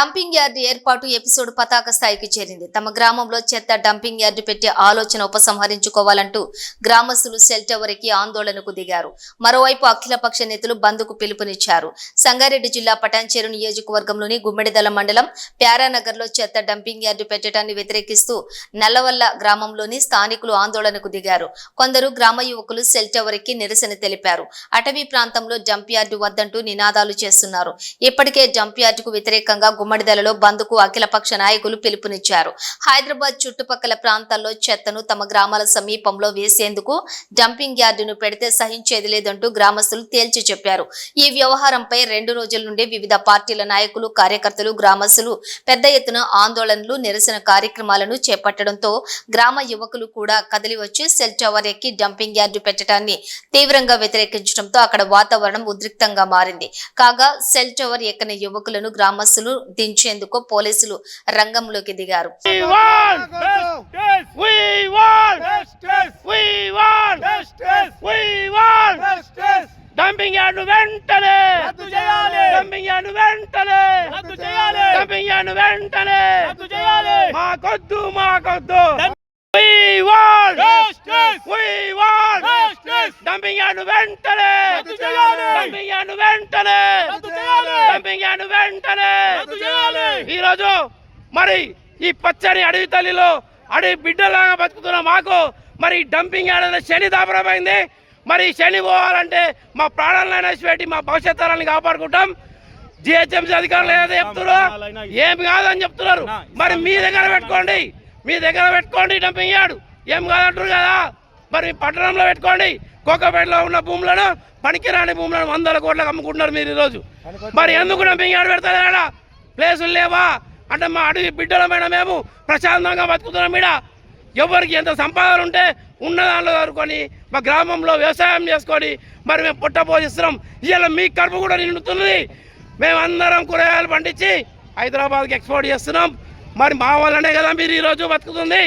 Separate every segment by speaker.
Speaker 1: Dumping yard ఏర్పాటు episode పతాక స్థాయికి చేరింది. తమ గ్రామంలో చెత్త డంపింగ్ యార్డు పెట్టే ఆలోచన ఉపసంహరించుకోవాలంటూ గ్రామస్తులు సెల్ టవర్కి ఆందోళనకు దిగారు. మరోవైపు అఖిలపక్ష నేతలు బంద్కు పిలుపునిచ్చారు. సంగారెడ్డి జిల్లా పటాన్చేరు నియోజకవర్గంలోని గుమ్మిడిదల మండలం ప్యారానగర్లో చెత్త డంపింగ్ యార్డు పెట్టడాన్ని వ్యతిరేకిస్తూ నల్లవల్ల గ్రామంలోని స్థానికులు ఆందోళనకు దిగారు. కొందరు గ్రామ యువకులు సెల్ టవర్కి నిరసన తెలిపారు. అటవీ ప్రాంతంలో డంప్ యార్డు వద్దంటూ నినాదాలు చేస్తున్నారు. ఇప్పటికే డంప్ యార్డుకు వ్యతిరేకంగా గుమ్మడిదలలో బంద్కు అఖిలపక్ష నాయకులు పిలుపునిచ్చారు. హైదరాబాద్ చుట్టుపక్కల ప్రాంతాల్లో చెత్తను తమ గ్రామాల సమీపంలో వేసేందుకు డంపింగ్ యార్డును పెడితే సహించేది లేదంటూ గ్రామస్తులు తేల్చి చెప్పారు. ఈ వ్యవహారంపై రెండు రోజుల నుండి వివిధ పార్టీల నాయకులు కార్యకర్తలు గ్రామస్తులు పెద్ద ఎత్తున ఆందోళనలు నిరసన కార్యక్రమాలను చేపట్టడంతో గ్రామ యువకులు కూడా కదిలి వచ్చి సెల్ టవర్ ఎక్కి డంపింగ్ యార్డు పెట్టడాన్ని తీవ్రంగా వ్యతిరేకించడంతో అక్కడ వాతావరణం ఉద్రిక్తంగా మారింది. కాగా సెల్ టవర్ ఎక్కని యువకులను గ్రామస్తులు దించేందుకు పోలీసులు రంగంలోకి దిగారు!
Speaker 2: డంపింగ్ యార్డు వెంటనే
Speaker 3: రద్దు చేయాలి!
Speaker 2: డంపింగ్ యార్డు వెంటనే
Speaker 3: రద్దు చేయాలి!
Speaker 2: డంపింగ్ యార్డు వెంటనే
Speaker 3: రద్దు చేయాలి!
Speaker 2: మాకొద్దు మాకొద్దు We want!
Speaker 3: Justice!
Speaker 2: We want! Yard వెంటనే! యార్డు వెంటనే! యార్డు వెంటనే! ఈరోజు మరి ఈ పచ్చని అడవి తల్లిలో అడవి బిడ్డలాగా బతుకుతున్న మాకు మరి డంపింగ్ యార్డ్ అనే శని దాపరమైంది మరి ఈ శని పోవాలంటే మా ప్రాణాలను పెట్టి మా భవిష్యత్ తరాలను కాపాడుకుంటాం. జిహెచ్ఎంసీ అధికారులు ఏదో చెప్తున్నారు ఏమి కాదని చెప్తున్నారు. మరి మీ దగ్గర పెట్టుకోండి. మీ దగ్గర పెట్టుకోండి డంపింగ్ యార్డ్. ఏం కాదంటారు కదా? మరి పట్టణంలో పెట్టుకోండి. కోకపేటలో ఉన్న భూములను పనికిరాని భూములను వందల కోట్లకు అమ్ముకుంటున్నారు మీరు ఈరోజు. మరి ఎందుకు డంపింగ్ ఆడ పెడతారు ఆడ? ప్లేసులు లేవా? అంటే మా అడవి బిడ్డలమైన మేము ప్రశాంతంగా బతుకుతున్నాం ఈడ. ఎవరికి ఎంత సంపాదన ఉంటే ఉన్న దానిలో దొరుకొని మా గ్రామంలో వ్యవసాయం చేసుకొని మరి మేము పుట్ట పోషిస్తున్నాం. ఇవాళ మీ కడుపు కూడా నిండుతున్నది మేము అందరం కూరగాయలు పండించి హైదరాబాద్కి ఎక్స్పోర్ట్ చేస్తున్నాం. మరి మా వల్లనే కదా మీరు ఈరోజు బతుకుతుంది.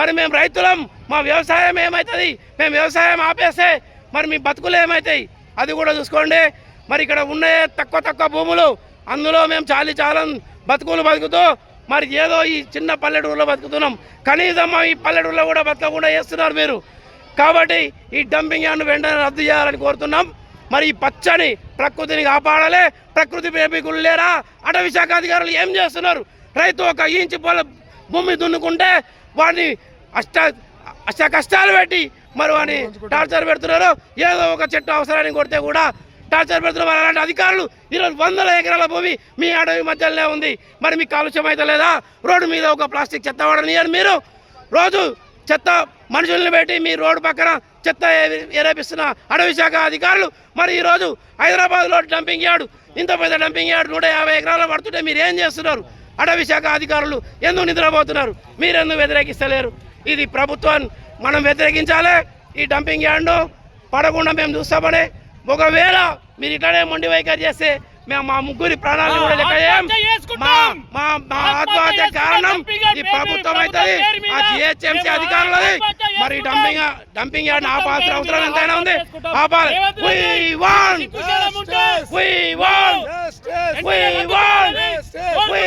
Speaker 2: మరి మేము రైతులం మా వ్యవసాయం ఏమవుతుంది మేము వ్యవసాయం ఆపేస్తే మరి మీ బతుకులు ఏమవుతాయి అది కూడా చూసుకోండి. మరి ఇక్కడ ఉన్న తక్కువ తక్కువ భూములు అందులో మేము చాలి చాలా బతుకులు బతుకుతూ మరి ఏదో ఈ చిన్న పల్లెటూరులో బతుకుతున్నాం. కనీసం మా ఈ పల్లెటూరులో కూడా బతకకుండా చేస్తున్నారు మీరు. కాబట్టి ఈ డంపింగ్ యార్డ్ను వెంటనే రద్దు చేయాలని కోరుతున్నాం. మరి ఈ పచ్చని ప్రకృతిని కాపాడాలి. ప్రకృతి ప్రేమికులు లేరా? అటవీ శాఖ అధికారులు ఏం చేస్తున్నారు? రైతు ఒక ఇంచు పొల భూమి దున్నుకుంటే వాడిని అష్ట అష్ట కష్టాలు పెట్టి మరి వాడిని టార్చర్ పెడుతున్నారు ఏదో ఒక చెట్టు అవసరాన్ని కొడితే కూడా టార్చర్ పెడుతున్నారు అలాంటి అధికారులు ఈరోజు వందల ఎకరాల భూమి మీ అడవి మధ్యలోనే ఉంది. మరి మీకు కాలుష్యం అయితే లేదా? రోడ్డు మీద ఒక ప్లాస్టిక్ చెత్త వాడనియని మీరు. రోజు చెత్త మనుషుల్ని పెట్టి మీ రోడ్డు పక్కన చెత్త ఏరేపిస్తున్న అడవి శాఖ అధికారులు మరి ఈరోజు హైదరాబాద్లో డంపింగ్ యార్డు ఇంత పెద్ద డంపింగ్ యార్డు నూట యాభై ఎకరాలు పడుతుంటే మీరు ఏం చేస్తున్నారు? అడవి శాఖ అధికారులు ఎందుకు నిద్రపోతున్నారు? మీరెందుకు వ్యతిరేకిస్తలేరు? ఇది ప్రభుత్వం మనం వ్యతిరేకించాలి. ఈ డంపింగ్ యార్డ్ను పడకుండా మేము చూస్తామని. ఒకవేళ మీరు ఇట్లానే మొండి వైఖరి చేస్తే మేము మా ముగ్గురి ప్రాణాలను కూడా లెక్క మా. మా
Speaker 3: ఆత్మహత్య.
Speaker 2: కారణం
Speaker 3: యార్డ్
Speaker 2: ఈ
Speaker 3: పేరు
Speaker 2: ప్రభుత్వం అవుతుంది ఆ జిహెచ్ఎంసీ అధికారులది. మరి. డంపింగ్ డంపింగ్ యార్డ్ ఆపాల్సిన అవసరం ఎంతైనా ఉంది. ఆపాలి. We We We